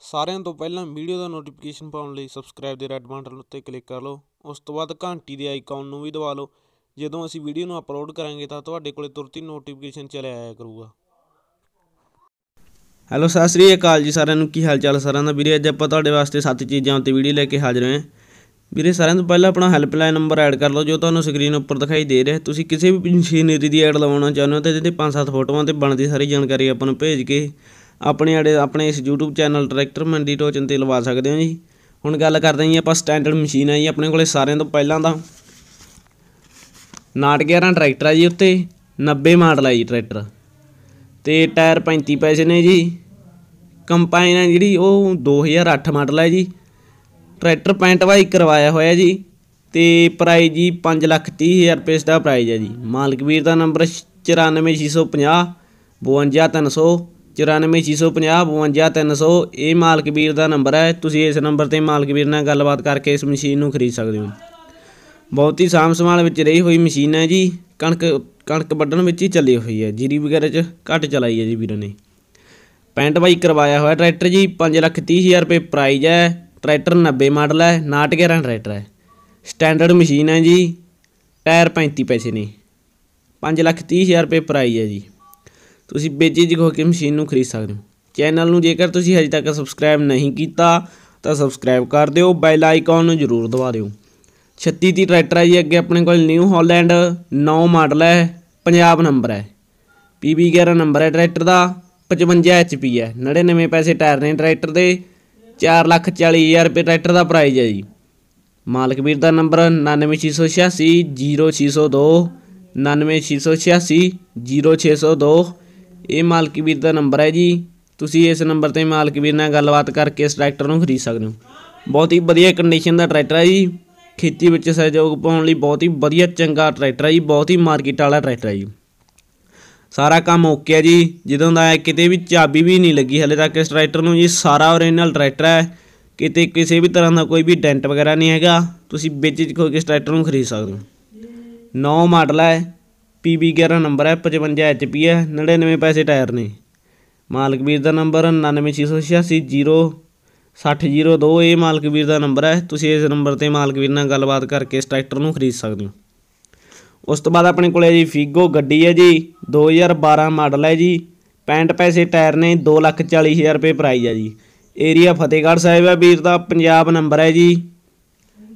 ਸਾਰਿਆਂ ਤੋਂ ਪਹਿਲਾਂ ਵੀਡੀਓ ਦਾ ਨੋਟੀਫਿਕੇਸ਼ਨ ਪਾਉਣ ਲਈ ਸਬਸਕ੍ਰਾਈਬ ਦੇ ਰੈੱਡ ਬਟਨ ਉੱਤੇ ਕਲਿੱਕ ਕਰ ਲਓ। ਉਸ ਤੋਂ ਬਾਅਦ ਘੰਟੀ ਦੇ ਆਈਕਨ ਨੂੰ ਵੀ ਦਬਾ ਲਓ। ਜਦੋਂ ਅਸੀਂ ਵੀਡੀਓ ਨੂੰ ਅਪਲੋਡ ਕਰਾਂਗੇ ਤਾਂ ਤੁਹਾਡੇ ਕੋਲੇ ਤੁਰੰਤ ਹੀ ਨੋਟੀਫਿਕੇਸ਼ਨ ਚਲੇ ਆਇਆ ਕਰੂਗਾ। ਹੈਲੋ ਸਤਿ ਸ੍ਰੀ ਅਕਾਲ ਜੀ ਸਾਰਿਆਂ ਨੂੰ। ਕੀ ਹਾਲ ਚਾਲ ਸਾਰਿਆਂ ਦਾ? ਵੀਰੇ, ਅੱਜ ਆਪਾਂ ਤੁਹਾਡੇ ਵਾਸਤੇ ਸੱਤ ਚੀਜ਼ਾਂ ਉੱਤੇ ਵੀਡੀਓ ਲੈ ਕੇ ਹਾਜ਼ਰ ਹੋਏ ਹਾਂ। ਵੀਰੇ, ਸਾਰਿਆਂ ਤੋਂ ਪਹਿਲਾਂ ਆਪਣਾ ਹੈਲਪਲਾਈਨ ਨੰਬਰ ਐਡ ਕਰ ਲਓ, ਜੋ ਤੁਹਾਨੂੰ ਸਕਰੀਨ ਉੱਪਰ ਦਿਖਾਈ ਦੇ ਰਿਹਾ। ਤੁਸੀਂ ਕਿਸੇ ਵੀ ਮਸ਼ੀਨਰੀ ਦੀ ਐਡ ਲਵਾਉਣਾ ਚਾਹੁੰਦੇ ਹੋ ਤਾਂ ਇਹਦੇ ਪੰਜ ਸੱਤ ਫੋਟੋਆਂ ਤੇ ਬਣਦੀ ਸਾਰੀ ਜਾਣਕਾਰੀ ਆਪਾਂ ਨੂੰ ਭੇਜ ਕੇ ਆਪਣੇ ਆੜੇ ਆਪਣੇ ਇਸ YouTube ਚੈਨਲ ਟਰੈਕਟਰ ਮੰਡੀ ਟੋਚਨ ਤੇ ਲਵਾ ਸਕਦੇ ਹੋ ਜੀ। ਹੁਣ ਗੱਲ ਕਰਦੇ ਹਾਂ ਜੀ ਆਪਾਂ ਸਟੈਂਡਰਡ ਮਸ਼ੀਨ ਆ ਜੀ, ਆਪਣੇ ਕੋਲੇ ਸਾਰਿਆਂ ਤੋਂ ਪਹਿਲਾਂ ਦਾ 911 ਟਰੈਕਟਰ ਹੈ ਜੀ ਉੱਤੇ 90 ਮਾਡਲ ਹੈ ਜੀ ਟਰੈਕਟਰ ਤੇ ਟਾਇਰ 35 ਪੈਸੇ ਨੇ ਜੀ। ਕੰਪਾਈਨ ਹੈ ਜਿਹੜੀ, ਉਹ 2008 ਮਾਡਲ ਹੈ ਜੀ। ਟਰੈਕਟਰ ਪੈਂਟ ਵਾਈ ਕਰਵਾਇਆ ਹੋਇਆ ਜੀ। ਤੇ ਪ੍ਰਾਈਸ ਜੀ 5 ਲੱਖ 30 ਹਜ਼ਾਰ ਰੁਪਏ ਇਸ ਦਾ ਪ੍ਰਾਈਸ ਹੈ ਜੀ। ਮਾਲਕ ਵੀਰ ਦਾ ਨੰਬਰ 94650 52300 94650 52300 ਇਹ ਮਾਲਕ ਵੀਰ ਦਾ ਨੰਬਰ ਹੈ। ਤੁਸੀਂ ਇਸ ਨੰਬਰ ਤੇ ਮਾਲਕ ਵੀਰ ਨਾਲ ਗੱਲਬਾਤ ਕਰਕੇ ਇਸ ਮਸ਼ੀਨ ਨੂੰ ਖਰੀਦ ਸਕਦੇ ਹੋ। ਬਹੁਤ ਹੀ ਸਾਂਭ ਸੰਭਾਲ ਵਿੱਚ ਰਹੀ ਹੋਈ ਮਸ਼ੀਨ ਹੈ ਜੀ। ਕਣਕ ਕਣਕ ਵੱਢਣ ਵਿੱਚ ਹੀ ਚੱਲੀ ਹੋਈ ਹੈ। ਜੀਰੀ ਵਗੈਰਾ 'ਚ ਘੱਟ ਚਲਾਈ ਹੈ ਜੀ ਵੀਰਾਂ ਨੇ। ਪੈਂਟ ਬਾਈ ਕਰਵਾਇਆ ਹੋਇਆ ਟਰੈਕਟਰ ਜੀ। 5 ਲੱਖ 30 ਹਜ਼ਾਰ ਰੁਪਏ ਪ੍ਰਾਈਜ਼ ਹੈ। ਟਰੈਕਟਰ 90 ਮਾਡਲ ਹੈ। 911 ਟਰੈਕਟਰ ਹੈ। ਸਟੈਂਡਰਡ ਮਸ਼ੀਨ ਹੈ ਜੀ। ਟਾਇਰ 35 ਪੈਸੇ ਨੇ। 5 ਲੱਖ 30 ਹਜ਼ਾਰ ਰੁਪਏ ਪ੍ਰਾਈਜ਼ ਹੈ ਜੀ। ਤੁਸੀਂ ਬੇਝਿਜਕ ਹੋ ਕੇ ਮਸ਼ੀਨ ਨੂੰ ਖਰੀਦ ਸਕਦੇ ਹੋ। ਚੈਨਲ ਨੂੰ ਜੇਕਰ ਤੁਸੀਂ ਹਜੇ ਤੱਕ ਸਬਸਕ੍ਰਾਈਬ ਨਹੀਂ ਕੀਤਾ, ਤਾਂ ਸਬਸਕ੍ਰਾਈਬ ਕਰ ਦਿਓ ਬੈਲ ਆਈਕਨ ਨੂੰ ਜ਼ਰੂਰ ਦਬਾ ਦਿਓ। 36 ਦੀ ਟਰੈਕਟਰ ਹੈ ਜੀ, ਅੱਗੇ ਆਪਣੇ ਕੋਲ ਨਿਊ ਹਾਲੈਂਡ 9 ਮਾਡਲ ਹੈ, ਪੰਜਾਬ ਨੰਬਰ ਹੈ। PB 11 ਨੰਬਰ ਹੈ ਟਰੈਕਟਰ ਦਾ 55 HP ਹੈ। 99 ਪੈਸੇ ਟਾਇਰ ਨੇ ਟਰੈਕਟਰ ਦੇ 4 ਲੱਖ 40 ਹਜ਼ਾਰ ਰੁਪਏ ਟਰੈਕਟਰ ਦਾ ਪ੍ਰਾਈਜ਼ ਹੈ ਜੀ। ਮਾਲਕ ਵੀਰ ਦਾ ਨੰਬਰ 99686 0602 99686 0602 ਇਹ ਮਾਲਕ ਵੀਰ ਦਾ ਨੰਬਰ ਹੈ ਜੀ। ਤੁਸੀਂ ਇਸ ਨੰਬਰ ਤੇ ਮਾਲਕ ਵੀਰ ਨਾਲ ਗੱਲਬਾਤ ਕਰਕੇ ਇਸ ਟਰੈਕਟਰ ਨੂੰ ਖਰੀਦ ਸਕਦੇ ਹੋ। ਬਹੁਤ ਹੀ ਵਧੀਆ ਕੰਡੀਸ਼ਨ ਦਾ ਟਰੈਕਟਰ ਹੈ ਜੀ। ਖੇਤੀ ਵਿੱਚ ਸਹਿਯੋਗ ਪਾਉਣ ਲਈ ਬਹੁਤ ਹੀ ਵਧੀਆ, ਚੰਗਾ ਟਰੈਕਟਰ ਹੈ ਜੀ। ਬਹੁਤ ਹੀ ਮਾਰਕੀਟ ਵਾਲਾ ਟਰੈਕਟਰ ਹੈ ਜੀ। ਸਾਰਾ ਕੰਮ ਓਕੇ ਹੈ ਜੀ। ਜਦੋਂ ਦਾ ਕਿਤੇ ਵੀ ਚਾਬੀ ਵੀ ਨਹੀਂ ਲੱਗੀ ਹਲੇ ਤੱਕ ਇਸ ਟਰੈਕਟਰ ਨੂੰ ਜੀ। ਸਾਰਾ ਓਰੀਜਨਲ ਟਰੈਕਟਰ ਹੈ। ਕਿਤੇ ਕਿਸੇ ਵੀ ਤਰ੍ਹਾਂ ਦਾ ਕੋਈ ਵੀ ਡੈਂਟ ਵਗੈਰਾ ਨਹੀਂ ਹੈਗਾ। ਤੁਸੀਂ ਵਿੱਚ ਖੋ ਕੇ ਇਸ ਟਰੈਕਟਰ ਨੂੰ ਖਰੀਦ ਸਕਦੇ ਹੋ। ਨੌ ਮਾਡਲ ਹੈ। PB 11 ਨੰਬਰ ਹੈ 55 HP ਹੈ 99 ਪੈਸੇ ਟਾਇਰ ਨੇ। ਮਾਲਕ ਵੀਰ ਦਾ ਨੰਬਰ 99686 6002 ਇਹ ਮਾਲਕ ਵੀਰ ਦਾ ਨੰਬਰ ਹੈ। ਤੁਸੀਂ ਇਸ ਨੰਬਰ ਤੇ ਮਾਲਕ ਵੀਰ ਨਾਲ ਗੱਲਬਾਤ ਕਰਕੇ ਇਸ ਟਰੈਕਟਰ ਨੂੰ ਖਰੀਦ ਸਕਦੇ ਹੋ। ਉਸ ਤੋਂ ਬਾਅਦ ਆਪਣੇ ਕੋਲੇ ਜੀ ਫੀਗੋ ਗੱਡੀ ਹੈ ਜੀ 2012 ਮਾਡਲ ਹੈ ਜੀ। 65 ਪੈਸੇ ਟਾਇਰ ਨੇ 240000 ਰੁਪਏ ਪ੍ਰਾਈਜ਼ ਹੈ ਜੀ। ਏਰੀਆ ਫਤਿਹਗੜ੍ਹ ਸਾਹਿਬ ਹੈ ਵੀਰ ਦਾ, ਪੰਜਾਬ ਨੰਬਰ ਹੈ ਜੀ।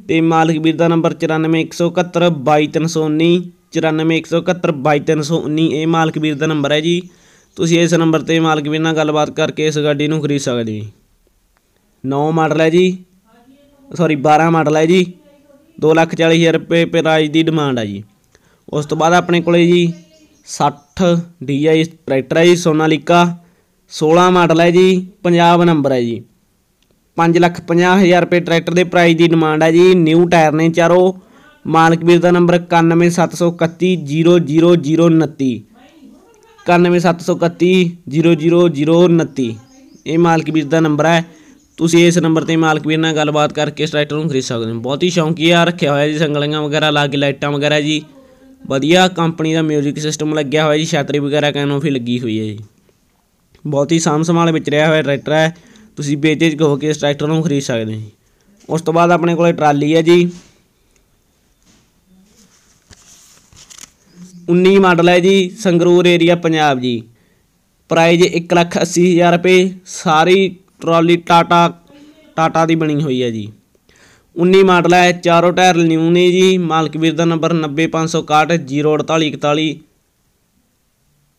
ਤੇ ਮਾਲਕ ਵੀਰ ਦਾ ਨੰਬਰ 94171 22319 94171 22319 ਇਹ ਮਾਲਕ ਵੀਰ ਦਾ ਨੰਬਰ ਹੈ ਜੀ। ਤੁਸੀਂ ਇਸ ਨੰਬਰ ਤੇ ਮਾਲਕ ਵੀਰ ਨਾਲ ਗੱਲਬਾਤ ਕਰਕੇ ਇਸ ਗੱਡੀ ਨੂੰ ਖਰੀਦ ਸਕਦੇ ਜੀ 9 ਮਾਡਲ ਹੈ ਜੀ। ਸੌਰੀ 12 ਮਾਡਲ ਹੈ ਜੀ। 240000 ਰੁਪਏ ਪ੍ਰਾਈਸ ਦੀ ਡਿਮਾਂਡ ਹੈ ਜੀ। ਉਸ ਤੋਂ ਬਾਅਦ ਆਪਣੇ ਕੋਲੇ ਜੀ 60 DI ਟਰੈਕਟਰ ਹੈ ਜੀ, ਸੋਨਾਲੀਕਾ। 16 ਮਾਡਲ ਹੈ ਜੀ ਪੰਜਾਬ ਨੰਬਰ ਹੈ ਜੀ। 5 ਲੱਖ 50000 ਰੁਪਏ ਟਰੈਕਟਰ ਦੇ ਪ੍ਰਾਈਸ ਦੀ ਡਿਮਾਂਡ ਹੈ ਜੀ। ਨਿਊ ਟਾਇਰ ਨੇ ਚਾਰੋ। ਮਾਲਕ ਵੀਰ ਦਾ ਨੰਬਰ 9173100029 9173100029 ਇਹ ਮਾਲਕ ਵੀਰ ਦਾ ਨੰਬਰ ਹੈ। ਤੁਸੀਂ ਇਸ ਨੰਬਰ ਤੇ ਮਾਲਕ ਵੀਰ ਨਾਲ ਗੱਲਬਾਤ ਕਰਕੇ ਇਸ ਟਰੈਕਟਰ ਨੂੰ ਖਰੀਦ ਸਕਦੇ ਹੋ। ਬਹੁਤ ਹੀ ਸ਼ੌਂਕੀਆ ਰੱਖਿਆ ਹੋਇਆ ਜੀ, ਸੰਗਲੀਆਂ ਵਗੈਰਾ ਲਾ ਕੇ, ਲਾਈਟਾਂ ਵਗੈਰਾ ਜੀ। ਵਧੀਆ ਕੰਪਨੀ ਦਾ ਮਿਊਜ਼ਿਕ ਸਿਸਟਮ ਲੱਗਿਆ ਹੋਇਆ ਜੀ, ਛਤਰੀ ਵਗੈਰਾ ਕੈਨੋਫੀ ਲੱਗੀ ਹੋਈ ਹੈ ਜੀ। ਬਹੁਤ ਹੀ ਸਾਂਭ ਸੰਭਾਲ ਵਿੱਚ ਰਿਹਾ ਹੋਇਆ ਟਰੈਕਟਰ ਹੈ। ਤੁਸੀਂ ਬੇਚੇਜ ਹੋ ਕੇ ਇਸ ਟਰੈਕਟਰ ਨੂੰ ਖਰੀਦ ਸਕਦੇ ਹੋ ਜੀ। ਉਸ ਤੋਂ ਬਾਅਦ ਆਪਣੇ ਕੋਲੇ ਟਰਾਲੀ ਹੈ ਜੀ। 19 ਮਾਡਲ ਹੈ ਜੀ, ਸੰਗਰੂਰ ਏਰੀਆ ਪੰਜਾਬ ਜੀ। ਪ੍ਰਾਈਜ਼ 180000 ਰੁਪਏ, ਸਾਰੀ ਟਰਾਲੀ ਟਾਟਾ ਟਾਟਾ ਦੀ ਬਣੀ ਹੋਈ ਹੈ ਜੀ। 19 ਮਾਡਲ ਹੈ, ਚਾਰੋਂ ਟਾਇਰ ਨਿਊ ਨੇ ਜੀ, ਮਾਲਕ ਵੀਰ ਦਾ ਨੰਬਰ 90561 04841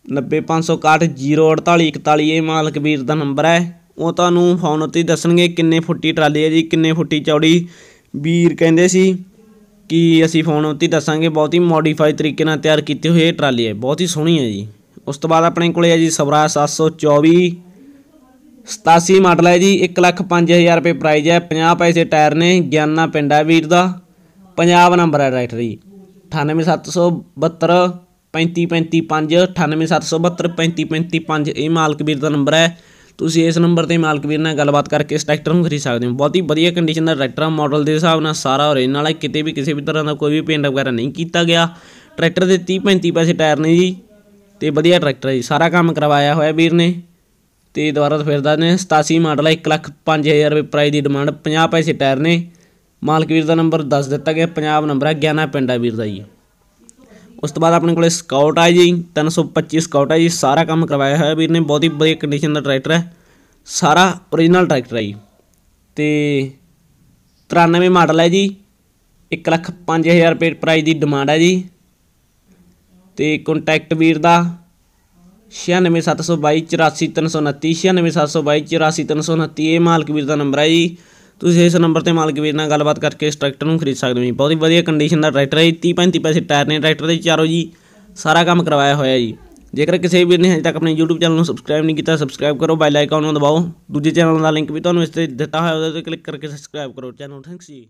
90561 04841 ਇਹ ਮਾਲਕ ਵੀਰ ਦਾ ਨੰਬਰ ਹੈ। ਉਹ ਤੁਹਾਨੂੰ ਫੋਨ ਉੱਤੇ ਦੱਸਣਗੇ ਕਿੰਨੇ ਫੁੱਟੀ ਟਰਾਲੀ ਹੈ ਜੀ, ਕਿੰਨੇ ਫੁੱਟੀ ਚੌੜੀ। ਵੀਰ ਕਹਿੰਦੇ ਸੀ ਕਿ ਅਸੀਂ ਫੋਨ ਉੱਤੇ ਦੱਸਾਂਗੇ, ਬਹੁਤ ਹੀ ਮੋਡੀਫਾਈ ਤਰੀਕੇ ਨਾਲ ਤਿਆਰ ਕੀਤੇ ਹੋਏ ਇਹ ਟਰਾਲੀ ਹੈ, ਬਹੁਤ ਹੀ ਸੋਹਣੀ ਹੈ ਜੀ। ਉਸ ਤੋਂ ਬਾਅਦ ਆਪਣੇ ਕੋਲੇ ਹੈ ਜੀ ਸਵਰਾ 724 87 ਮਾਡਲ ਹੈ ਜੀ 1 ਲੱਖ 5000 ਰੁਪਏ ਪ੍ਰਾਈਜ਼ ਹੈ 50 ਪੈਸੇ ਟਾਇਰ ਨੇ, ਗਿਆਨਾ ਪਿੰਡ ਹੈ ਵੀਰ ਦਾ ਪੰਜਾਬ ਨੰਬਰ ਹੈ ਟਰੈਕਟਰ ਜੀ। 98772 35555 98772 35555 ਇਹ ਮਾਲਕ ਵੀਰ ਦਾ ਨੰਬਰ ਹੈ। ਤੁਸੀਂ ਇਸ ਨੰਬਰ ਤੇ ਮਾਲਕ ਵੀਰ ਨਾਲ ਗੱਲਬਾਤ ਕਰਕੇ ਇਸ ਟਰੈਕਟਰ ਨੂੰ ਖਰੀਦ ਸਕਦੇ ਹੋ। ਬਹੁਤ ਹੀ ਵਧੀਆ ਕੰਡੀਸ਼ਨ ਦਾ ਟਰੈਕਟਰ ਮਾਡਲ ਦੇ ਹਿਸਾਬ ਨਾਲ ਸਾਰਾ ਓਰੀਜਨਲ ਹੈ ਕਿਤੇ ਵੀ ਕਿਸੇ ਵੀ ਤਰ੍ਹਾਂ ਦਾ ਕੋਈ ਵੀ ਪੇਂਟ ਵਗੈਰਾ ਨਹੀਂ ਕੀਤਾ ਗਿਆ। ਟਰੈਕਟਰ ਦੇ 30 35 ਪੈਸੇ ਟਾਇਰ ਨੇ ਜੀ, ਤੇ ਵਧੀਆ ਟਰੈਕਟਰ ਹੈ ਜੀ। ਸਾਰਾ ਕੰਮ ਕਰਵਾਇਆ ਹੋਇਆ ਵੀਰ ਨੇ, ਤੇ ਦੁਬਾਰਾ ਤੋਂ ਫਿਰ ਦੱਸ ਨੇ 87 ਮਾਡਲ ਹੈ 1 ਲੱਖ 5000 ਰੁਪਏ ਪ੍ਰਾਈਸ ਦੀ ਡਿਮਾਂਡ 50 ਪੈਸੇ ਟਾਇਰ ਨੇ। ਮਾਲਕ ਵੀਰ ਦਾ ਨੰਬਰ ਦੱਸ ਦਿੱਤਾ ਗਿਆ ਪੰਜਾਬ ਨੰਬਰ ਹੈ ਗਿਆਨਾ ਪਿੰਡ ਹੈ ਵੀਰ ਦਾ ਜੀ। ਉਸ ਤੋਂ ਬਾਅਦ ਆਪਣੇ ਕੋਲੇ ਸਕਾਊਟ ਆ ਜੀ 325 ਸਕਾਊਟ ਹੈ ਜੀ, ਸਾਰਾ ਕੰਮ ਕਰਵਾਇਆ ਹੋਇਆ ਵੀਰ ਨੇ, ਬਹੁਤ ਹੀ ਵਧੀਆ ਕੰਡੀਸ਼ਨ ਦਾ ਟਰੈਕਟਰ ਹੈ, ਸਾਰਾ ਓਰੀਜਨਲ ਟਰੈਕਟਰ ਹੈ ਜੀ। ਤੇ 93 ਮਾਡਲ ਹੈ ਜੀ 1 ਲੱਖ 5000 ਰੁਪਏ ਪ੍ਰਾਈਸ ਦੀ ਡਿਮਾਂਡ ਹੈ ਜੀ। ਤੇ ਕੰਟੈਕਟ ਵੀਰ ਦਾ 96722 84329 96722 84329 ਇਹ ਮਾਲਕ ਵੀਰ ਦਾ ਨੰਬਰ ਹੈ ਜੀ। ਤੁਸੀਂ ਇਸ ਨੰਬਰ ਤੇ ਮਾਲਕ ਵੀਰ ਨਾਲ ਗੱਲਬਾਤ ਕਰਕੇ ਇਸ ਟਰੈਕਟਰ ਨੂੰ ਖਰੀਦ ਸਕਦੇ ਹੋ ਜੀ। ਬਹੁਤ ਹੀ ਵਧੀਆ ਕੰਡੀਸ਼ਨ ਦਾ ਟਰੈਕਟਰ ਹੈ ਜੀ। 30 35 ਪੈਸੇ ਟਾਇਰ ਨੇ ਟਰੈਕਟਰ ਦੇ ਚਾਰੋ ਜੀ ਸਾਰਾ ਕੰਮ ਕਰਵਾਇਆ ਹੋਇਆ ਜੀ। ਜੇਕਰ ਕਿਸੇ ਵੀਰ ਨੇ ਹਜੇ ਤੱਕ ਆਪਣੇ YouTube ਚੈਨਲ ਨੂੰ ਸਬਸਕ੍ਰਾਈਬ ਨਹੀਂ ਕੀਤਾ ਸਬਸਕ੍ਰਾਈਬ ਕਰੋ ਬੈਲ ਆਈਕਨ ਨੂੰ ਦਬਾਓ। ਦੂਜੇ ਚੈਨਲ ਦਾ ਲਿੰਕ ਵੀ ਤੁਹਾਨੂੰ ਇਸ ਤੇ ਦਿੱਤਾ ਹੋਇਆ, ਉਹਦੇ ਤੇ ਕਲਿੱਕ ਕਰਕੇ ਸਬਸਕ੍ਰਾਈਬ ਕਰੋ। ਚੈਨਲ ਥੈਂਕਸ ਜੀ।